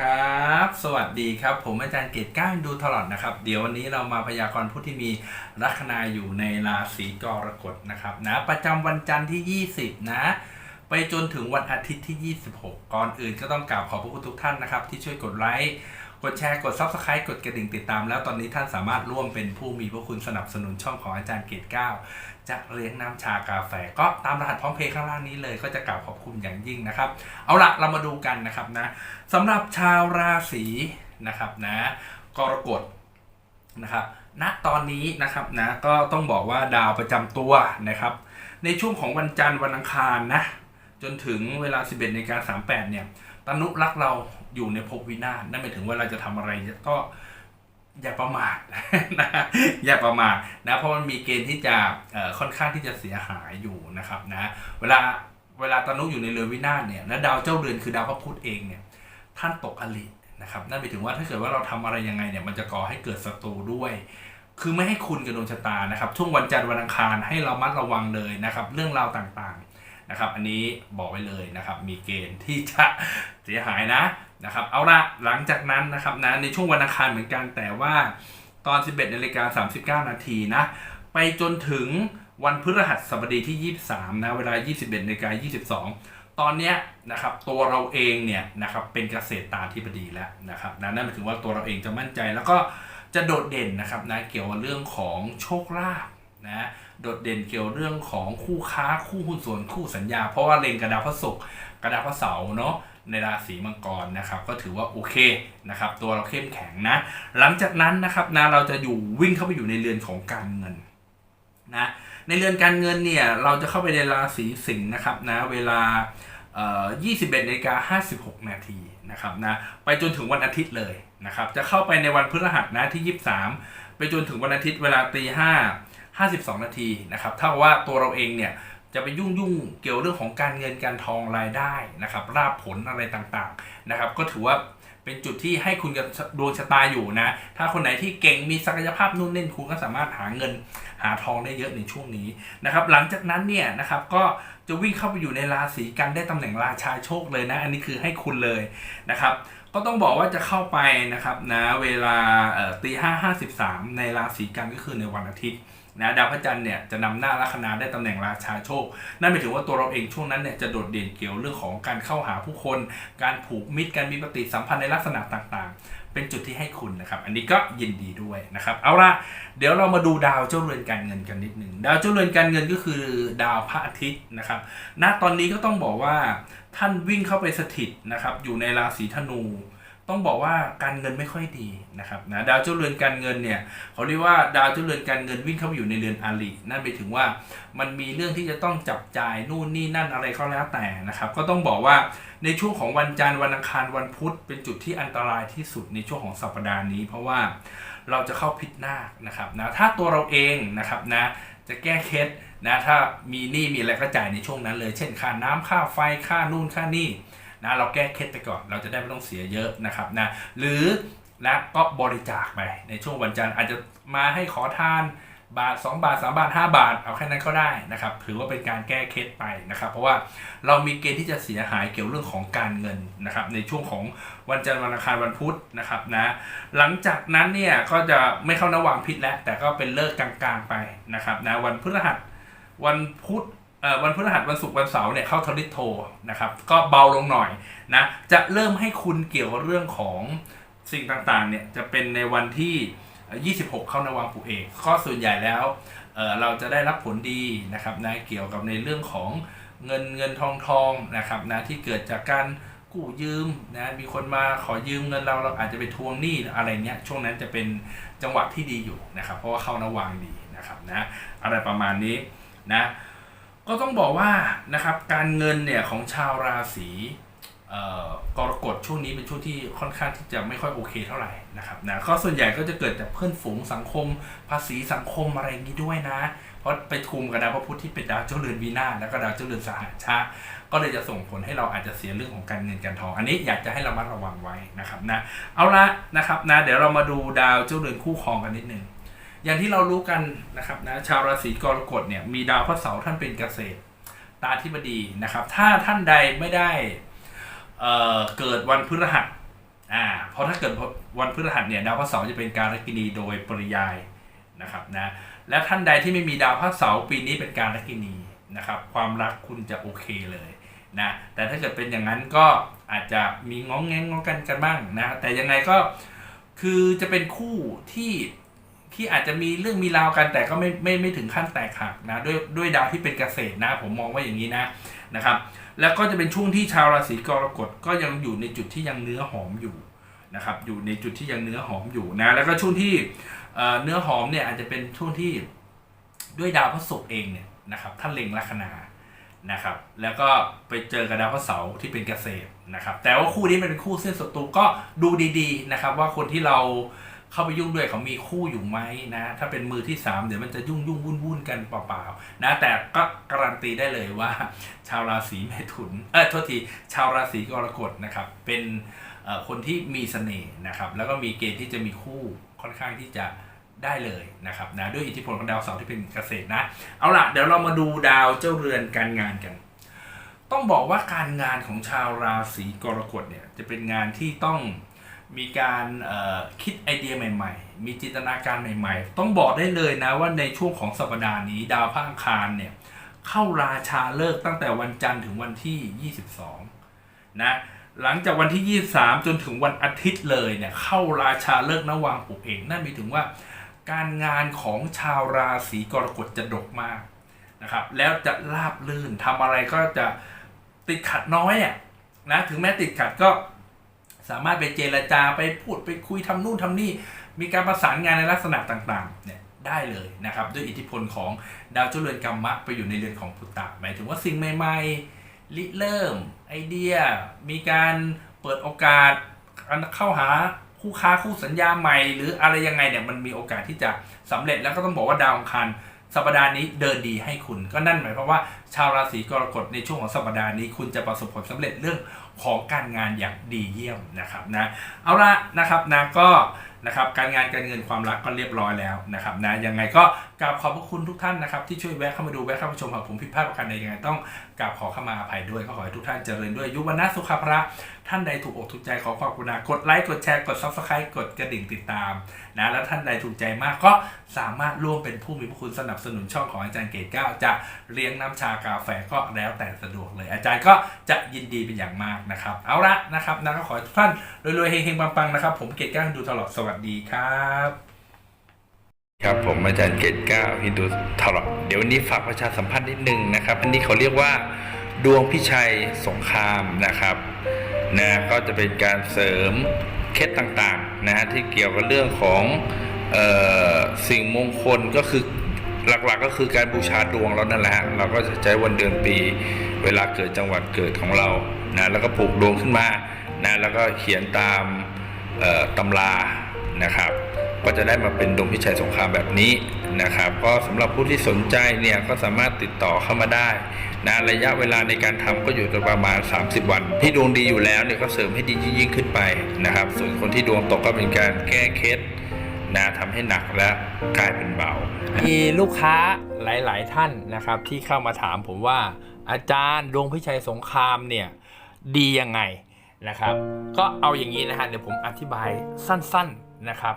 ครับ สวัสดีครับ ผมอาจารย์เกตก้าดูตลอดนะครับ เดี๋ยววันนี้เรามาพยากรณ์ผู้ที่มีลัคนาอยู่ในราศีกรกฎนะครับนะประจำวันจันทร์ที่ 20 นะ ไปจนถึงวันอาทิตย์ที่ 26 ก่อนอื่นก็ต้องกราบขอบพระคุณทุกท่านนะครับ ที่ช่วยกดไลค์ กดแชร์ กด Subscribe กดกระดิ่งติดตาม แล้วตอนนี้ท่านสามารถร่วมเป็นผู้มีพระคุณสนับสนุนช่องของอาจารย์เกตก้าจะเลี้ยงน้ำชากาแฟ ก็ตามรหัสพร้อมเพย์ข้างล่างนี้เลยก็จะกราบขอบคุณอย่างยิ่งนะครับ เอาละเรามาดูกันนะครับนะสำหรับชาวราศีนะครับนะกรกฎนะครับณตอนนี้นะครับนะก็ต้องบอกว่าดาวประจำตัวนะครับ ในช่วงของวันจันทร์วันอังคารนะจนถึงเวลา 11นาฬิกา38เนี่ยตนุรักเรา อยู่ในภพวินาศนั่นหมายถึงว่าเราจะทำอะไรก็อย่าประมาทนะอย่าประมาทนะเพราะมันมีเกณฑ์ที่จะค่อนข้างที่จะเสียหายอยู่นะครับนะเวลาเวลาตนุอยู่ในเรือนวินาศเนี่ยและดาวเจ้าเรือนคือดาวพระพุธเองเนี่ยท่านตกอลินะครับนั่นหมายถึงว่าถ้าเกิดว่าเราทำอะไรยังไงเนี่ยมันจะก่อให้เกิดศัตรูด้วย คือไม่ให้คุณกับดวงชะตานะครับ ช่วงวันจันทร์วันอังคารให้เรามัดระวังเลยนะครับ เรื่องราวต่างๆนะครับ อันนี้บอกไว้เลยนะครับ มีเกณฑ์ที่จะเสียหายนะ นะครับเอาละหลังจากนั้นนะครับนะในช่วงวันอังคารเหมือนกันแต่ว่าตอน 11นาฬิกา39 นาทีนะไปจนถึงวันพฤหัสบดีที่ 23นะเวลา 21นาฬิกา22 ตอนเนี้ยนะครับตัวเราเองเนี่ยนะครับเป็นเกษตรตาธิบดีแล้วนะครับนะนั่นหมายถึงว่าตัวเราเองจะมั่นใจแล้วก็จะโดดเด่นนะครับนะเกี่ยวกับเรื่องของโชคลาภนะโดดเด่นเกี่ยวเรื่องของคู่ค้าคู่หุ้นส่วนคู่สัญญา เพราะว่าเล็งกระดาษพระศุกร์กระดาษพระเสาร์เนาะ ในราศีมังกรนะครับก็ถือว่าโอเคนะครับตัวเราเข้มแข็งนะ หลังจากนั้นนะครับนะเราจะอยู่วิ่งเข้าไปอยู่ในเรือนของการเงินนะในเรือนการเงินเนี่ยเราจะเข้าไปในราศีสิงห์นะครับนะเวลา21นาฬิกา56 นาทีนะครับนะไปจนถึงวันอาทิตย์เลยนะครับจะเข้าไปในวันพฤหัสนะที่ 23 ไปจนถึงวันอาทิตย์เวลาตี5 52 นาทีนะครับเท่าว่าตัวเราเองเนี่ย จะไปยุ่งยุ่งเกี่ยวเรื่องของการเงินการทองรายได้นะครับราบผลอะไรต่างๆนะครับ ก็ถือว่าเป็นจุดที่ให้คุณกับดวงชะตาอยู่นะ ถ้าคนไหนที่เก่งมีศักยภาพนู่นเนี่คุณก็สามารถหาเงินหาทองได้เยอะในช่วงนี้นะครับ หลังจากนั้นเนี่ยนะครับก็จะวิ่งเข้าไปอยู่ในราศีกันได้ตำแหน่งราชาโชคเลยนะ อันนี้คือให้คุณเลยนะครับ ก็ต้องบอกว่าจะเข้าไปนะครับนะเวลาตีห้าห้าสิบสามในราศีกันก็คือในวันอาทิตย์ นะดาวพระจันทร์เนี่ยจะนำหน้าลัคนาได้ตำแหน่งราชาโชค นั่นหมายถึงว่าตัวเราเองช่วงนั้นเนี่ยจะโดดเด่นเกี่ยวเรื่องของการเข้าหาผู้คน การผูกมิตรการมีปฏิสัมพันธ์ในลักษณะต่างๆ เป็นจุดที่ให้คุณนะครับ อันนี้ก็ยินดีด้วยนะครับ เอาละเดี๋ยวเรามาดูดาวเจ้าเรือนการเงินกันนิดหนึ่งดาวเจ้าเรือนการเงินก็คือดาวพระอาทิตย์นะครับณตอนนี้ก็ต้องบอกว่าท่านวิ่งเข้าไปสถิตนะครับอยู่ในราศีธนู ต้องบอกว่าการเงินไม่ค่อยดีนะครับนะดาวเจ้าเรือนการเงินเนี่ยเขาเรียกว่าดาวเจ้าเรือนการเงินวิ่งเข้าไปอยู่ในเรือนอาลีนั่นไปถึงว่ามันมีเรื่องที่จะต้องจับจ่ายนู่นนี่นั่นอะไรก็แล้วแต่นะครับ ก็ต้องบอกว่าในช่วงของวันจันทร์วันอังคารวันพุธ เป็นจุดที่อันตรายที่สุดในช่วงของสัปดาห์นี้ เพราะว่าเราจะเข้าพิษนาคนะครับนะถ้าตัวเราเองนะครับนะจะแก้เคล็ดนะถ้ามีหนี้มีอะไรก็จ่ายในช่วงนั้นเลย เช่นค่าน้ำค่าไฟค่านู่นค่านี่ นะเราแก้เคล็ดไปก่อนเราจะได้ไม่ต้องเสียเยอะนะครับนะหรือนะก็บริจาคไปในช่วงวันจันทร์อาจจะมาให้ขอทานบาท 2 บาท 3 บาท 5 บาท เอาแค่นั้นก็ได้นะครับถือว่าเป็นการแก้เคล็ดไปนะครับ เพราะว่าเรามีเกณฑ์ที่จะเสียหายเกี่ยวเรื่องของการเงินนะครับ ในช่วงของวันจันทร์วันอังคารวันพุธนะครับนะหลังจากนั้นเนี่ยก็จะไม่เข้านวางพิษแล้ว แต่ก็เป็นเลิกกลางๆไปนะครับนะวันพฤหัสวันพุธ วันพฤหัสวันศุกร์วันเสาร์เนี่ยเข้าทริโทนะครับ ก็เบาลงหน่อยนะจะเริ่มให้คุณเกี่ยวเรื่องของสิ่งต่างๆเนี่ยจะเป็นในวันที่ 26 เข้านวางผูเอกข้อส่วนใหญ่แล้วเเราจะได้รับผลดีนะครับนะเกี่ยวกับในเรื่องของเงินเงินทองทองนะครับนะที่เกิดจากการกู้ยืมนะมีคนมาขอยืมเงินเราเราอาจจะไปทวงหนี้อะไรเงี้ยช่วงนั้นจะเป็นจังหวะที่ดีอยู่นะครับ เพราะว่าเข้านวางดีนะครับนะอะไรประมาณนี้นะ ก็ต้องบอกว่านะครับการเงินเนี่ยของชาวราศีกรกฎช่วงนี้เป็นช่วงที่ค่อนข้างที่จะไม่ค่อยโอเคเท่าไหร่นะครับนะก็ส่วนใหญ่ก็จะเกิดจากเพื่อนฝูงสังคม ภาษีสังคมอะไรอย่างนี้ด้วยนะ เพราะไปคุมกับดาวพระพุธที่เป็นดาวเจ้าเรือนวีนาแล้วก็ดาวเจ้าเรือนสหัชชะก็เลยจะส่งผลให้เราอาจจะเสียเรื่องของการเงินการทอง อันนี้อยากจะให้เรามัดระวังไว้นะครับนะเอาละนะครับนะเดี๋ยวเรามาดูดาวเจ้าเรือนคู่ครองกันนิดนึง อย่างที่เรารู้กันนะครับนะชาวราศีกรกฎเนี่ยมีดาวพระเสาร์ท่านเป็นเกษตร ตาธิบดีนะครับ ถ้าท่านใดไม่ได้เเกิดวันพฤหัสอ่าเพราะถ้าเกิดวันพฤหัสเนี่ยดาวพระเสาร์จะเป็นการกินีโดยปริยายนะครับนะและท่านใดที่ไม่มีดาวพระเสาร์ปีนี้เป็นการกินีนะครับ ความรักคุณจะโอเคเลยนะแต่ถ้าเกิดเป็นอย่างนั้นก็อาจจะมีง้องแงงง้องกันกันบ้างนะแต่ยังไงก็คือจะเป็นคู่ที่ ที่อาจจะมีเรื่องมีราวกันแต่ก็ไม่ไม่ไม่ถึงขั้นแตกหักนะด้วยด้วยดาวที่เป็นเกษตรนะ ผมมองว่าอย่างนี้นะนะครับ แล้วก็จะเป็นช่วงที่ชาวราศีกรกฎก็ยังอยู่ในจุดที่ยังเนื้อหอมอยู่นะครับ อยู่ในจุดที่ยังเนื้อหอมอยู่นะ แล้วก็ช่วงที่เนื้อหอมเนี่ยอาจจะเป็นช่วงที่ด้วยดาวพระศุกร์เองเนี่ยนะครับท่านเล็งลัคนานะครับ แล้วก็ไปเจอกับดาวพระเสาร์ที่เป็นเกษตรนะครับ แต่ว่าคู่นี้มันเป็นคู่เส้นศัตรูก็ดูดีๆนะครับ ว่าคนที่เรา เข้าไปยุ่งด้วยเขามีคู่อยู่ไหมนะ ถ้าเป็นมือที่สามเดี๋ยวมันจะยุ่งยุ่งวุ่นวุ่นกันเปล่าๆนะแต่ก็การันตีได้เลยว่า ชาวราศีเมถุนเออโทษทีชาวราศีกรกฎนะครับ เป็นคนที่มีเสน่ห์นะครับ แล้วก็มีเกณฑ์ที่จะมีคู่ค่อนข้างที่จะได้เลยนะครับนะด้วยอิทธิพลของดาวเสาร์ที่เป็นเกษตรนะ เอาล่ะเดี๋ยวเรามาดูดาวเจ้าเรือนการงานกัน ต้องบอกว่าการงานของชาวราศีกรกฎเนี่ยจะเป็นงานที่ต้อง มีการคิดไอเดียใหม่ๆ มีจินตนาการใหม่ๆ ต้องบอกได้เลยนะว่าในช่วงของสัปดาห์นี้ดาวพระอังคารเนี่ยเข้าราชาเลิกตั้งแต่วันจันทร์ถึงวันที่ 22 นะหลังจากวันที่ 23 จนถึงวันอาทิตย์เลยเนี่ยเข้าราชาเลิกนวางปุกเองนั่นหมายถึงว่า การงานของชาวราศีกรกฎจะดกมากนะครับแล้วจะราบลื่นทำอะไรก็จะติดขัดน้อยอะนะถึงแม้ติดขัดก็ สามารถไปเจรจาไปพูดไปคุยทำนู่นทำนี่ มีการประสานงานในลักษณะต่างๆเนี่ยได้เลยนะครับ ด้วยอิทธิพลของดาวเจ้าเรือนกรรมะไปอยู่ในเรือนของพุตตะหมายถึงว่าสิ่งใหม่ๆริเริ่มไอเดีย มีการเปิดโอกาสการเข้าหาคู่ค้าคู่สัญญาใหม่ หรืออะไรยังไงเนี่ยมันมีโอกาสที่จะสำเร็จแล้วก็ต้องบอกว่าดาวอังคาร สัปดาห์นี้เดินดีให้คุณ ก็นั่นหมายความว่าชาวราศีกรกฎในช่วงของสัปดาห์นี้ คุณจะประสบผลสำเร็จเรื่องของการงานอย่างดีเยี่ยมนะครับนะเอาละนะครับนะก็นะครับการงานการเงินความรักก็เรียบร้อยแล้วนะครับนะยังไงก็ กราบขอบพระคุณทุกท่านนะครับที่ช่วยแวะเข้ามาดูแวะเข้ามาชมหากผมผิดพลาดประการใดยังไงต้องกราบขอเข้ามาอภัยด้วยก็ขอให้ทุกท่านเจริญด้วยยุวนาสุขภระ ท่านใดถูกอกถูกใจขอความกรุณากดไลค์กดแชร์กด subscribe กดกระดิ่งติดตามนะแล้วท่านใดถูกใจมากก็สามารถร่วมเป็นผู้มีพระคุณสนับสนุนช่องของอาจารย์เกตเก้าจะเลี้ยงน้ำชากาแฟก็แล้วแต่สะดวกเลย อาจารย์ก็จะยินดีเป็นอย่างมากนะครับ เอาละนะครับนะก็ขอให้ทุกท่านรวยๆเฮงๆปังๆนะครับผมเกตเก้าดูตลอดสวัสดีครับ ครับผมอาจารย์เกตเก้าฮินดูทลอเดี๋ยววันนี้ฝากประชาสัมพันธ์นิดนึงนะครับ อันนี้เขาเรียกว่าดวงพิชัยสงครามนะครับนะก็จะเป็นการเสริมเคล็ดต่างๆนะฮะที่เกี่ยวกับเรื่องของออสิ่งมงคลก็คือหลักๆก็คือการบูชาดวงเรานั่นแหละฮะเราก็จะใช้วันเดือนปี เวลาเกิดจังหวัดเกิดของเรานะแล้วก็ปลูกดวงขึ้นมานะแล้วก็เขียนตามตำรานะครับ ก็จะได้มาเป็นดวงพิชัยสงครามแบบนี้นะครับก็สำหรับผู้ที่สนใจเนี่ยก็สามารถติดต่อเข้ามาได้นะระยะเวลาในการทำก็อยู่ประมาณ 30 วัน ที่ดวงดีอยู่แล้วเนี่ยก็เสริมให้ดียิ่งขึ้นไปนะครับ ส่วนคนที่ดวงตกก็เป็นการแก้เคล็ดนะทำให้หนักและกลายเป็นเบา มีลูกค้าหลาย ๆ ท่านนะครับ ที่เข้ามาถามผมว่าอาจารย์ดวงพิชัยสงครามเนี่ยดียังไงนะครับ ก็เอาอย่างนี้นะฮะเดี๋ยวผมอธิบายสั้น ๆนะครับ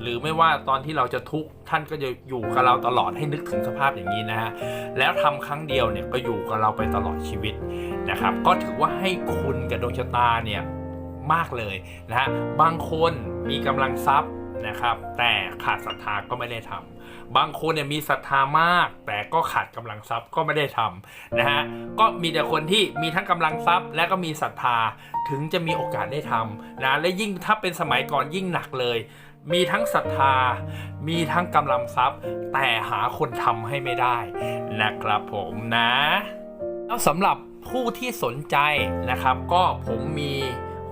หรือไม่ว่าตอนที่เราจะทุกข์ท่านก็จะอยู่กับเราตลอดให้นึกถึงสภาพอย่างนี้นะฮะแล้วทำครั้งเดียวเนี่ยก็อยู่กับเราไปตลอดชีวิตนะครับ ก็ถือว่าให้คุณกับดวงชะตาเนี่ยมากเลยนะฮะบางคนมีกำลังทรัพย์นะครับ แต่ขาดศรัทธาก็ไม่ได้ทำ บางคนเนี่ยมีศรัทธามาก แต่ก็ขาดกำลังทรัพย์ก็ไม่ได้ทำนะฮะก็มีแต่คนที่มีทั้งกำลังทรัพย์ และก็มีศรัทธาถึงจะมีโอกาสได้ทำนะและยิ่งถ้าเป็นสมัยก่อนยิ่งหนักเลยมีทั้งศรัทธา มีทั้งกำลังทรัพย์ แต่หาคนทำให้ไม่ได้นะครับผมนะ แล้วสำหรับผู้ที่สนใจนะครับ ก็ผมมี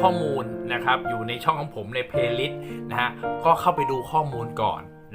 ข้อมูลนะครับ อยู่ในช่องของผมในเพลย์ลิสต์นะฮะ ก็เข้าไปดูข้อมูลก่อน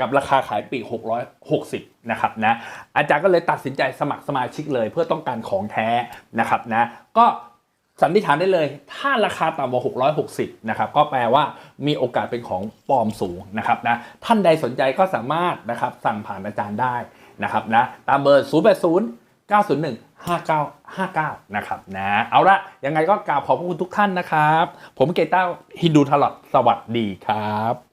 กับราคาขายปีก660นะครับนะอาจารย์ก็เลยตัดสินใจสมัครสมาชิกเลย เพื่อต้องการของแท้นะครับนะก็สันนิษฐานได้เลย ถ้าราคาต่ำกว่า 660 นะครับ ก็แปลว่ามีโอกาสเป็นของปลอมสูงนะครับนะ ท่านใดสนใจก็สามารถนะครับสั่งผ่านอาจารย์ได้นะครับนะ ตามเบอร์ 080 901 5959 นะครับนะ เอาละยังไงก็กราบขอบพระคุณทุกท่านนะครับ ผมเกต้าฮินดูทลอดสวัสดีครับ